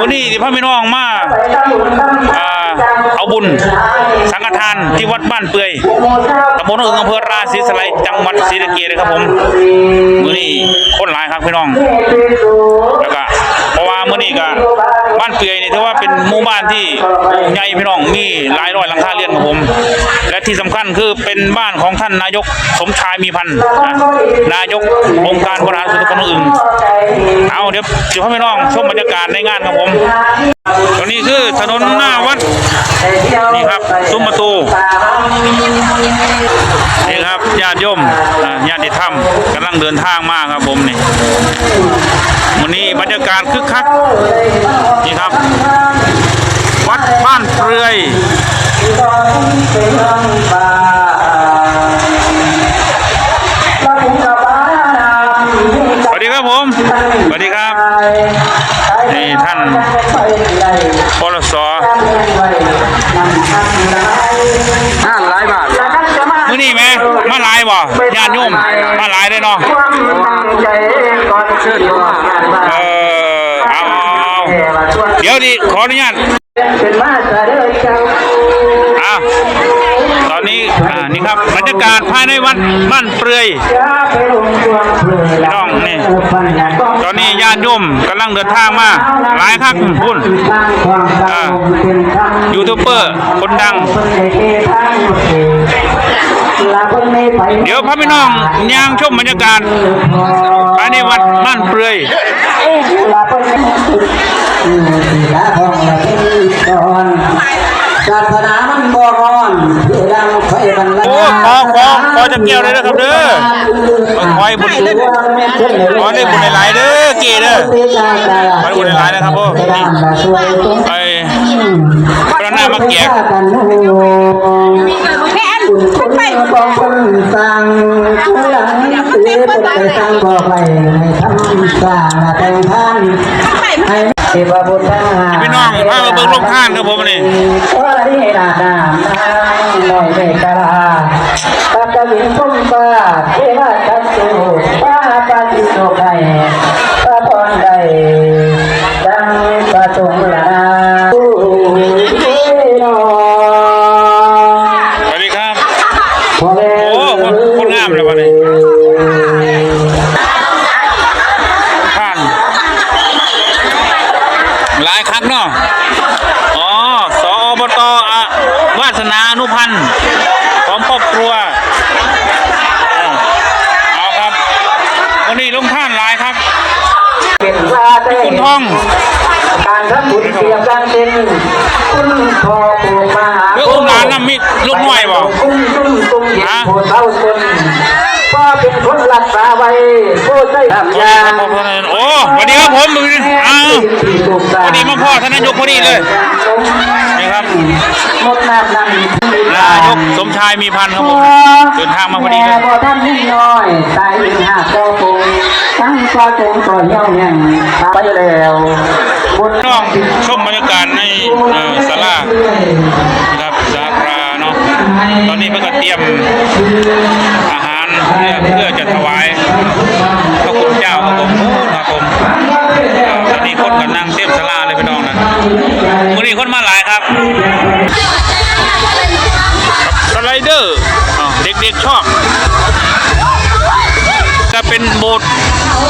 วันนี้ที่พ่อพี่น้องมาเอาบุญ สังฆทานที่วัดบ้านเปื่อยตำบลอึ่งอำเภอราศีสไลจังหวัดศรีสะเกษเลยครับผมมื้อนี้คนหลายครับพี่น้องแล้วก็เพราะว่ามื่อนี้ก็ บ้านที่ใหญ่พี่น้องมีหลายร้อยหลังคาเรือนครับผม และที่สำคัญคือเป็นบ้านของท่านนายกสมชายมีพันธ์นายกองค์การบริหารส่วนตำบลอึ่งเอาเดี๋ยวเดี๋ยวพ่อพี่น้องชมบรรยากาศในงานครับผมตรงนี้คือถนนหน้าวัดนี่ครับซุ้มประตูนี่ครับญาติโยมอ่าญาติธรรมกำลังเดินทางมาครับผมนี่วันนี้บรรยากาศคึกคักนี่ครับ บ้านเปลือยสวัสดีครับผม สวัสดีครับ นี่ท่านปลสห้าร้อยบาทมื้อนี้แม่มาหลายบ่ญาติโยมมาหลายเลยเนาะเชิญตัวเออเอาเอาเดี๋ยวดิขออนุญาต เป็นมาจะเด้อจังอะตอนนี้อ่านี่ครับบรรยากาศภายในวัดบ้านเปลือยจะไปลงตัวเพื่อพี่น้องนี่ตอนนี้ญาติโยมกำลังเดินทางมาหลายคักพุ่น สร้างความสงบเป็นธรรมยูทูบเบอร์คนดังเดี๋ยวพระพี่น้องย่างชมบรรยากาศภายในวัดบ้านเปลือย ขอขอขอจะเกี่ยวเลยนะครับเด้อขอให้บุญขอได้บุญหลายๆเด้อเกเด้อขอให้บุญหลายๆนะครับผมนี่ไปพระหน้ามาแกะแม่ขึ้นไปบองคนสั่งหลังเสียไปสั่งบ่ไปให้ทำสร้างแต่งท่านให้พี่น้องพามาเบิ่งลงท่านครับผมนี่ว่าที่นาดาหน่อยเมกลา เทวทัตสุป้าปาติโนไกพระพรใดดังประสงค์ลาสวัสดีครับพ่อแม่โอ้คนคนงามเลยวันนี้ท่านหลายครั้งเนาะอ๋อสอบตอวาสนาอนุพันธ์ของครอบครัวเออเอาครับ วันนี้ลงท่านหลายครับเป็นว่าได้คุณท่องการทำบุญเสียบดังเป็นคุณพ่อปู่มาเรื่องอุ้มหลานน่ะมีลูกน้อยบ่คุ้มคุ้มตุ้มเย็นฮะผู้เท่าตนพ่อเป็นคนรักษาไว้ผู้ใช้ทำยาโอ้สวัสดีครับผมอ้าวพอดีมาพ่อท่านนายกพอดีเลยนี่ครับหมดน้ำน้ำนายกสมชายมีพันธ์ครับผมเดินทางมาพอดีเลย ทั้งปลาจงต่อเหี่ยงไปแล้วบุญน้องชมบรรยากาศในศาลาครับสาราเนาะตอนนี้เพิ่งก็เตรียมอาหารเพื่อจะถวายพระคุณเจ้าครับผมครับผมตอนนี้คนกำลังเตรียมศาลาเลยพี่น้องนะวันนี้คนมาหลายครับสไลเดอร์เด็กๆชอบจะเป็นโบสถ์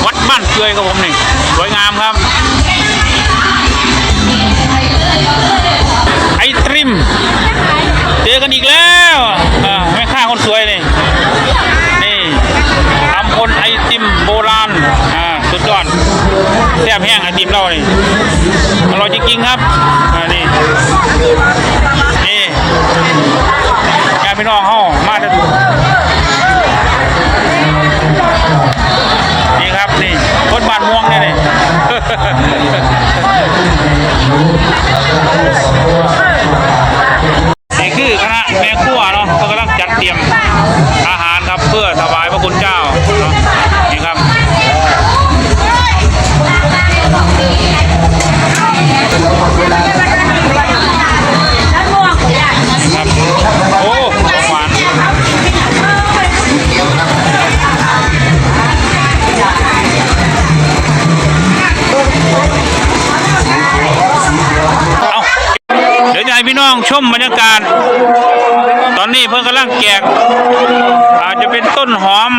วัดบ้านเกยครับผมนี่สวยงามครับ ไอตริม เจอกันอีกแล้วแม่ค้าคนสวยนี่นี่ทำคนไอติมโบราณอ่าสุดยอดแซ่บแห้งไอติมเรานี่อร่อยจริงๆครับอ่านี่นี่ญาติพี่น้องเฮา พี่น้องชมบรรยากาศ ตอนนี้เพิ่งกำลังแจกอาจจะเป็นต้นหอม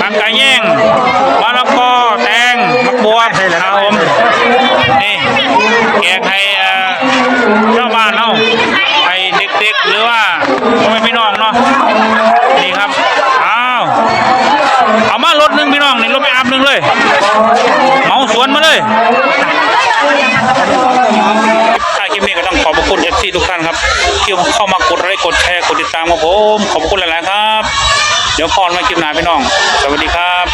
ผักกาดแย่งมะละกอแตงมะบวบครับผมนี่แจกให้เอ่อชาวบ้านเนาะให้เด็กๆหรือว่าพ่อแม่พี่น้องเนาะนี่ครับอ้าวเอามารถหนึ่งพี่น้องนี่รถไปอัพหนึ่งเลยเมาสวนมาเลย ครับ ที่เข้ามากดไลค์กดแชร์กดติดตามกับผมขอบคุณหลาย ๆ ครับ เดี๋ยวพรมาคลิปหน้าพี่น้อง สวัสดีครับ